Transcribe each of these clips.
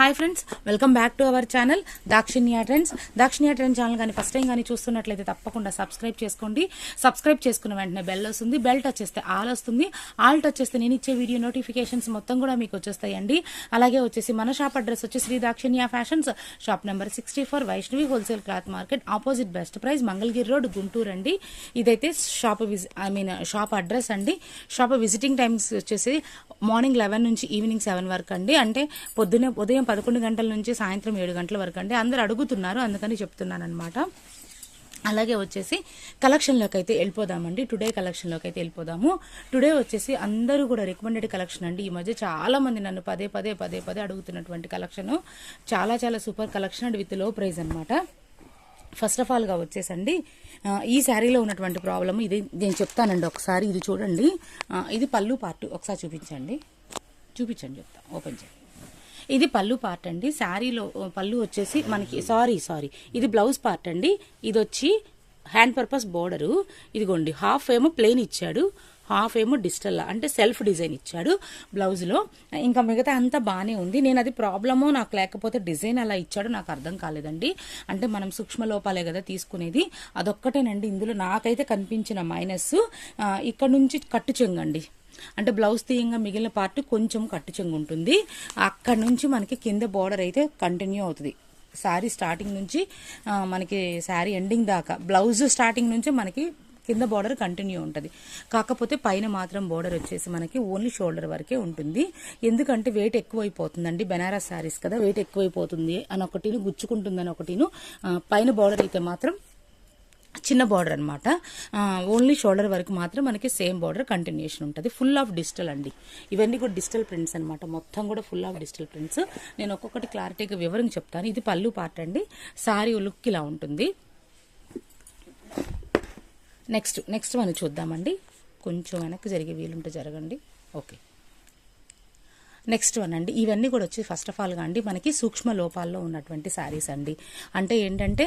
Hi friends welcome back to our channel Dakshinya trends Dakshinya trend channel కానీ first time కానీ చూస్తున్నట్లయితే తప్పకుండా subscribe చేసుకోండి. సబ్స్క్రైబ్ చేసుకున్న వెంటనే బెల్ వస్తుంది. బెల్ టచ్ చేస్తే ఆల్ వస్తుంది. ఆల్ టచ్ చేస్తే నేను ఇచ్చే వీడియో నోటిఫికేషన్స్ మొత్తం కూడా మీకు వచ్చేస్తాయండి. అలాగే వచ్చేసి మన షాప్ అడ్రస్ వచ్చి Shri Dakshinya fashions shop number sixty four Vaishnavi wholesale cloth market opposite best price Mangalagiri road Guntur అండి. ఇదైతే shop I mean shop address అండి. షాప్ విజిటింగ్ టైమ్స్ వచ్చేసి మార్నింగ్ లెవెన్ నుంచి ఈవినింగ్ సెవెన్ వరకు అండి. అంటే పొద్దునే ఉదయం పదకొండు గంటల నుంచి సాయంత్రం ఏడు గంటల వరకు అండి. అందరు అడుగుతున్నారు అందుకని చెప్తున్నాను అనమాట అలాగే వచ్చేసి కలెక్షన్లోకి అయితే వెళ్ళిపోదామండి. టుడే కలెక్షన్లోకి అయితే వెళ్ళిపోదాము. టుడే వచ్చేసి అందరూ కూడా రికమెండెడ్ కలెక్షన్ అండి. ఈ మధ్య చాలా మంది నన్ను పదే పదే పదే పదే అడుగుతున్నటువంటి కలెక్షన్. చాలా చాలా super collection and with low price అనమాట ఫస్ట్ ఆఫ్ ఆల్గా వచ్చేసండి. ఈ శారీలో ఉన్నటువంటి ప్రాబ్లమ్ ఇది. నేను చెప్తానండి ఒకసారి ఇది చూడండి. ఇది పళ్ళు పార్ట్. ఒకసారి చూపించండి. చూపించండి చెప్తా. ఓపెన్ చేయండి. ఇది పళ్ళు పార్ట్ అండి. శారీలో పళ్ళు వచ్చేసి మనకి సారీ సారీ ఇది బ్లౌజ్ పార్ట్ అండి. ఇది వచ్చి హ్యాండ్ పర్పస్ బోర్డరు ఇదిగోండి హాఫ్ ఏమో ప్లెయిన్ ఇచ్చాడు. హాఫ్ ఏమో డిజిటల్ అంటే సెల్ఫ్ డిజైన్ ఇచ్చాడు బ్లౌజ్లో ఇంకా మిగతా అంతా బాగానే ఉంది. నేను అది ప్రాబ్లమో నాకు లేకపోతే డిజైన్ అలా ఇచ్చాడు నాకు అర్థం కాలేదండి. అంటే మనం సూక్ష్మ లోపాలే కదా తీసుకునేది. అదొక్కటేనండి ఇందులో నాకైతే కనిపించిన మైనస్ ఇక్కడ నుంచి కట్టు చెంగండి. అంటే బ్లౌజ్ తీయంగా మిగిలిన పార్ట్ కొంచెం కట్టు చెంగు ఉంటుంది. అక్కడ నుంచి మనకి కింద బార్డర్ అయితే కంటిన్యూ అవుతుంది. శారీ స్టార్టింగ్ నుంచి మనకి శారీ ఎండింగ్ దాకా బ్లౌజ్ స్టార్టింగ్ నుంచి మనకి కింద బార్డర్ కంటిన్యూ ఉంటుంది. కాకపోతే పైన మాత్రం బార్డర్ వచ్చేసి మనకి ఓన్లీ షోల్డర్ వరకే ఉంటుంది. ఎందుకంటే వెయిట్ ఎక్కువైపోతుందండి బెనారస్ శారీస్ కదా వెయిట్ ఎక్కువైపోతుంది అని ఒకటిను గుచ్చుకుంటుందని ఒకటిను పైన బార్డర్ అయితే మాత్రం చిన్న బార్డర్ అనమాట ఓన్లీ షోల్డర్ వరకు మాత్రం మనకి సేమ్ బార్డర్ కంటిన్యూషన్ ఉంటుంది. ఫుల్ ఆఫ్ డిజిటల్ అండి. ఇవన్నీ కూడా డిజిటల్ ప్రింట్స్ అనమాట మొత్తం కూడా ఫుల్ ఆఫ్ డిజిటల్ ప్రింట్స్ నేను ఒక్కొక్కటి క్లారిటీగా వివరంగా చెప్తాను. ఇది పళ్ళు పార్ట్ అండి. సారీ లుక్ ఇలా ఉంటుంది. నెక్స్ట్ నెక్స్ట్ మనం చూద్దామండి. కొంచెం వెనక్కి జరిగే వీలుంటే జరగండి. ఓకే నెక్స్ట్ వన్ అండి. ఇవన్నీ కూడా వచ్చి ఫస్ట్ ఆఫ్ ఆల్గా అండి మనకి సూక్ష్మ లోపాల్లో ఉన్నటువంటి శారీస్ అండి. అంటే ఏంటంటే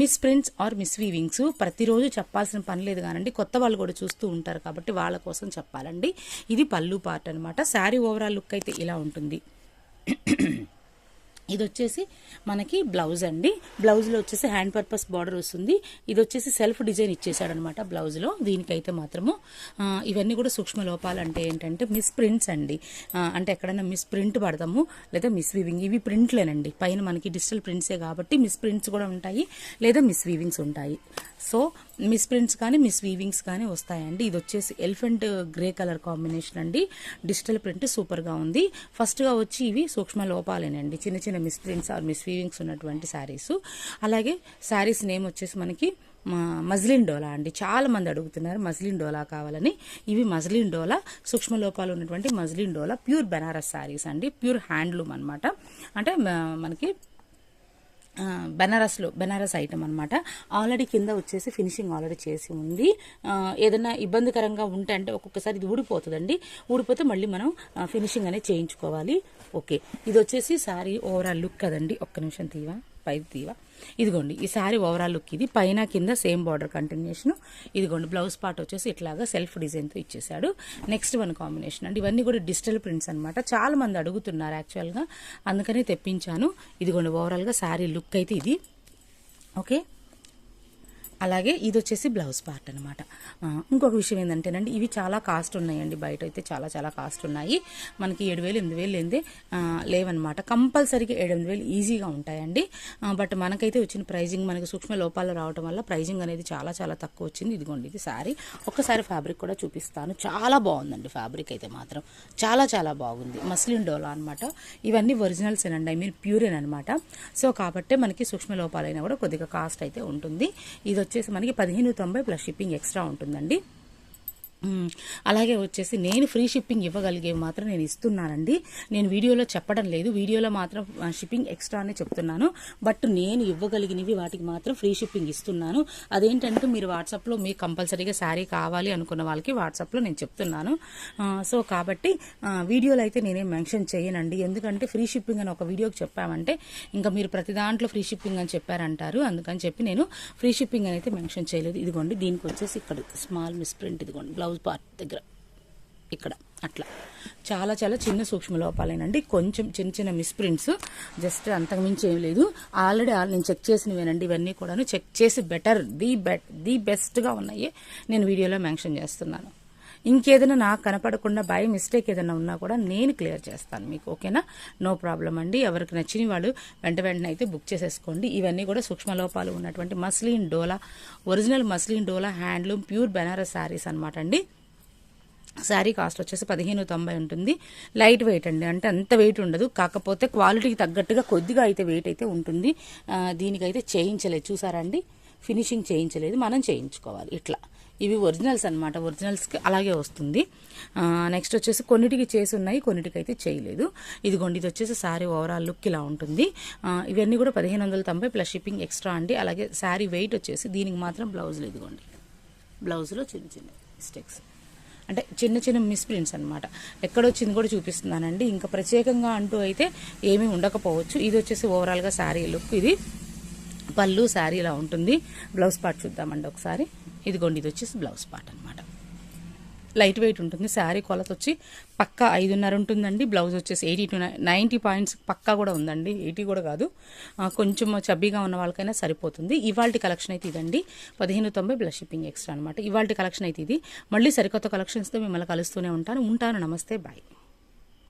misprints or misweavings ప్రతిరోజు చెప్పాల్సిన పని లేదు కానండి కొత్త వాళ్ళు కూడా చూస్తూ ఉంటారు కాబట్టి వాళ్ళ కోసం చెప్పాలండి. ఇది పళ్ళు పార్ట్ అనమాట శారీ ఓవరాల్ లుక్ అయితే ఇలా ఉంటుంది. ఇది వచ్చేసి మనకి బ్లౌజ్ అండి. బ్లౌజ్లో వచ్చేసి హ్యాండ్ పర్పస్ బార్డర్ వస్తుంది. ఇది వచ్చేసి సెల్ఫ్ డిజైన్ ఇచ్చేసాడు అనమాట బ్లౌజ్లో. దీనికైతే మాత్రము ఇవన్నీ కూడా సూక్ష్మ లోపాలు అంటే ఏంటంటే మిస్ ప్రింట్స్ అండి. అంటే ఎక్కడైనా మిస్ ప్రింట్ పడతాము లేదా మిస్ వీవింగ్. ఇవి ప్రింట్లేనండి. పైన మనకి డిజిటల్ ప్రింట్సే కాబట్టి మిస్ ప్రింట్స్ కూడా ఉంటాయి లేదా మిస్ వీవింగ్స్ ఉంటాయి. సో మిస్ ప్రింట్స్ కానీ మిస్ వీవింగ్స్ కానీ వస్తాయండి. ఇది వచ్చేసి ఎలిఫెంట్ గ్రే కలర్ కాంబినేషన్ అండి. డిజిటల్ ప్రింట్ సూపర్గా ఉంది. ఫస్ట్గా వచ్చి ఇవి సూక్ష్మ లోపాలేనండి. చిన్న చిన్న misprints or misweavings ఉన్నటువంటి శారీస్. అలాగే శారీస్ నేమ్ వచ్చేసి మనకి మజ్లిన్ డోలా అండి. చాలా మంది అడుగుతున్నారు మజ్లిన్ డోలా కావాలని. ఇవి మజ్లిన్ డోలా సూక్ష్మ లోపాలు ఉన్నటువంటి మజ్లిన్ డోలా ప్యూర్ బెనారస్ శారీస్ అండి. ప్యూర్ హ్యాండ్లూమ్ అనమాట అంటే మనకి బెనారస్లో బెనారస్ ఐటమ్ అనమాట ఆల్రెడీ కింద వచ్చేసి ఫినిషింగ్ ఆల్రెడీ చేసి ఉంది. ఏదైనా ఇబ్బందికరంగా ఉంటే అంటే ఒక్కొక్కసారి ఇది ఊడిపోతుందండి. ఊడిపోతే మళ్ళీ మనం ఫినిషింగ్ అనేది చేయించుకోవాలి. ఓకే. ఇది వచ్చేసి సారీ ఓవరాల్ లుక్ కదండి. ఒక్క నిమిషం తీవా? పైది తీవా. ఇదిగోండి ఈ సారీ ఓవరాల్ లుక్ ఇది. పైన కింద సేమ్ బార్డర్ కంటిన్యూషన్ ఇదిగోండి బ్లౌజ్ పార్ట్ వచ్చేసి ఇట్లాగా సెల్ఫ్ డిజైన్తో ఇచ్చేసాడు నెక్స్ట్ వన్ కాంబినేషన్ అండి ఇవన్నీ కూడా డిజిటల్ ప్రింట్స్ అనమాట చాలా మంది అడుగుతున్నారు యాక్చువల్గా అందుకని తెప్పించాను. ఇదిగోండి ఓవరాల్గా శారీ లుక్ అయితే ఇది. ఓకే అలాగే ఇది వచ్చేసి బ్లౌజ్ పార్ట్ అనమాట ఇంకొక విషయం ఏంటంటేనండి ఇవి చాలా కాస్ట్ ఉన్నాయండి. బయట అయితే చాలా చాలా కాస్ట్ ఉన్నాయి. మనకి ఏడు వేలు ఎనిమిది వేలు లేదే లేవన్నమాట. కంపల్సరీగా ఏడు ఎనిమిది వేలు ఈజీగా ఉంటాయండి. బట్ మనకైతే వచ్చిన ప్రైజింగ్ మనకి సూక్ష్మ లోపాలు రావడం వల్ల ప్రైజింగ్ అనేది చాలా చాలా తక్కువ వచ్చింది. ఇదిగోండి ఇది సారీ. ఒక్కసారి ఫ్యాబ్రిక్ కూడా చూపిస్తాను. చాలా బాగుందండి ఫ్యాబ్రిక్ అయితే మాత్రం. చాలా చాలా బాగుంది. మస్లిన్ డోలా అనమాట ఇవన్నీ ఒరిజినల్స్ అండి. ఐ మీన్ ప్యూరేన్ అనమాట సో కాబట్టి మనకి సూక్ష్మ లోపాలైనా కూడా కొద్దిగా కాస్ట్ అయితే ఉంటుంది. ఇది వచ్చేసి మనకి పదిహేను తొంభై ప్లస్ షిప్పింగ్ ఎక్స్ట్రా ఉంటుందండి. అలాగే వచ్చేసి నేను ఫ్రీ షిప్పింగ్ ఇవ్వగలిగేవి మాత్రం నేను ఇస్తున్నానండి. నేను వీడియోలో చెప్పడం లేదు. వీడియోలో మాత్రం షిప్పింగ్ ఎక్స్ట్రా అనే చెప్తున్నాను. బట్ నేను ఇవ్వగలిగినవి వాటికి మాత్రం ఫ్రీ షిప్పింగ్ ఇస్తున్నాను. అదేంటంటే మీరు వాట్సాప్లో మీకు కంపల్సరీగా శారీ కావాలి అనుకున్న వాళ్ళకి వాట్సాప్లో నేను చెప్తున్నాను. సో కాబట్టి వీడియోలో అయితే నేనేం మెన్షన్ చేయనండి. ఎందుకంటే ఫ్రీ షిప్పింగ్ అని ఒక వీడియోకి చెప్పామంటే ఇంకా మీరు ప్రతి దాంట్లో ఫ్రీ షిప్పింగ్ అని చెప్పారంటారు. అందుకని చెప్పి నేను ఫ్రీ షిప్పింగ్ అని అయితే మెన్షన్ చేయలేదు. ఇదిగోండి దీనికి వచ్చేసి ఇక్కడ స్మాల్ మిస్ప్రింట్ ఇదిగోండి. బ్లౌజ్ పార్ట్ దగ్గర. ఇక్కడ అట్లా. చాలా చాలా చిన్న సూక్ష్మ లోపాలేనండి. కొంచెం చిన్న చిన్న మిస్ప్రింట్స్. జస్ట్ అంతకుమించి ఏం లేదు. ఆల్రెడీ నేను చెక్ చేసినవేనండి ఇవన్నీ కూడాను. చెక్ చేసి బెటర్ ది బెట్ ది బెస్ట్గా ఉన్నాయి. నేను వీడియోలో మెన్షన్ చేస్తున్నాను. ఇంకేదైనా నాకు కనపడకుండా బై మిస్టేక్ ఏదైనా ఉన్నా కూడా నేను క్లియర్ చేస్తాను మీకు ఓకేనా? నో ప్రాబ్లం అండి. ఎవరికి నచ్చిన వాళ్ళు వెంట వెంటనే అయితే బుక్ చేసేసుకోండి. ఇవన్నీ కూడా సూక్ష్మ లోపాలు ఉన్నటువంటి మస్లిన్ డోలా ఒరిజినల్ మస్లిన్ డోలా హ్యాండ్లూమ్ ప్యూర్ బెనారస్ శారీస్ అనమాట అండి. శారీ కాస్ట్ వచ్చేసి పదిహేను తొంభై ఉంటుంది. లైట్ వెయిట్ అండి. అంటే అంత వెయిట్ ఉండదు. కాకపోతే క్వాలిటీకి తగ్గట్టుగా కొద్దిగా అయితే వెయిట్ అయితే ఉంటుంది. దీనికైతే చేయించలేదు. చూసారా అండి? ఫినిషింగ్ చేయించలేదు. మనం చేయించుకోవాలి. ఇట్లా. ఇవి ఒరిజినల్స్ అనమాట ఒరిజినల్స్కి అలాగే వస్తుంది. నెక్స్ట్ వచ్చేసి కొన్నిటికి చేసి ఉన్నాయి కొన్నిటికి అయితే చేయలేదు. ఇదిగోండి ఇది వచ్చేసి శారీ ఓవరాల్ లుక్ ఇలా ఉంటుంది. ఇవన్నీ కూడా పదిహేను వందల తొంభై ప్లస్ షిప్పింగ్ ఎక్స్ట్రా అండి. అలాగే శారీ వెయిట్ వచ్చేసి దీనికి మాత్రం బ్లౌజులు ఇదిగోండి. బ్లౌజ్లో చిన్న చిన్న మిస్టేక్స్. అంటే చిన్న చిన్న మిస్ప్రింట్స్ అనమాట ఎక్కడొచ్చింది కూడా చూపిస్తున్నానండి. ఇంకా ప్రత్యేకంగా అంటూ అయితే ఏమీ ఉండకపోవచ్చు. ఇది వచ్చేసి ఓవరాల్గా శారీ లుక్ ఇది. పళ్ళు శారీ ఇలా ఉంటుంది. బ్లౌజ్ పార్ట్ చూద్దామండి ఒకసారి. ఇదిగోండి ఇది వచ్చేసి బ్లౌజ్ పార్ట్ అనమాట లైట్ వెయిట్ ఉంటుంది. శారీ కొలత వచ్చి పక్కా ఐదున్నర ఉంటుందండి. బ్లౌజ్ వచ్చేసి ఎయిటీ టు నైంటీ పాయింట్స్ పక్కా కూడా ఉందండి. ఎయిటీ కూడా కాదు. కొంచెం చబ్బీగా ఉన్న వాళ్ళకైనా సరిపోతుంది. ఇవాళ కలెక్షన్ అయితే ఇదండి. పదిహేను తొంభై ప్లస్ షిప్పింగ్ ఎక్స్ట్రా అనమాట ఇవాళ కలెక్షన్ అయితే ఇది. మళ్ళీ సరికొత్త కలెక్షన్స్తో మిమ్మల్ని కలుస్తూనే ఉంటాను. ఉంటాను. నమస్తే. బాయ్.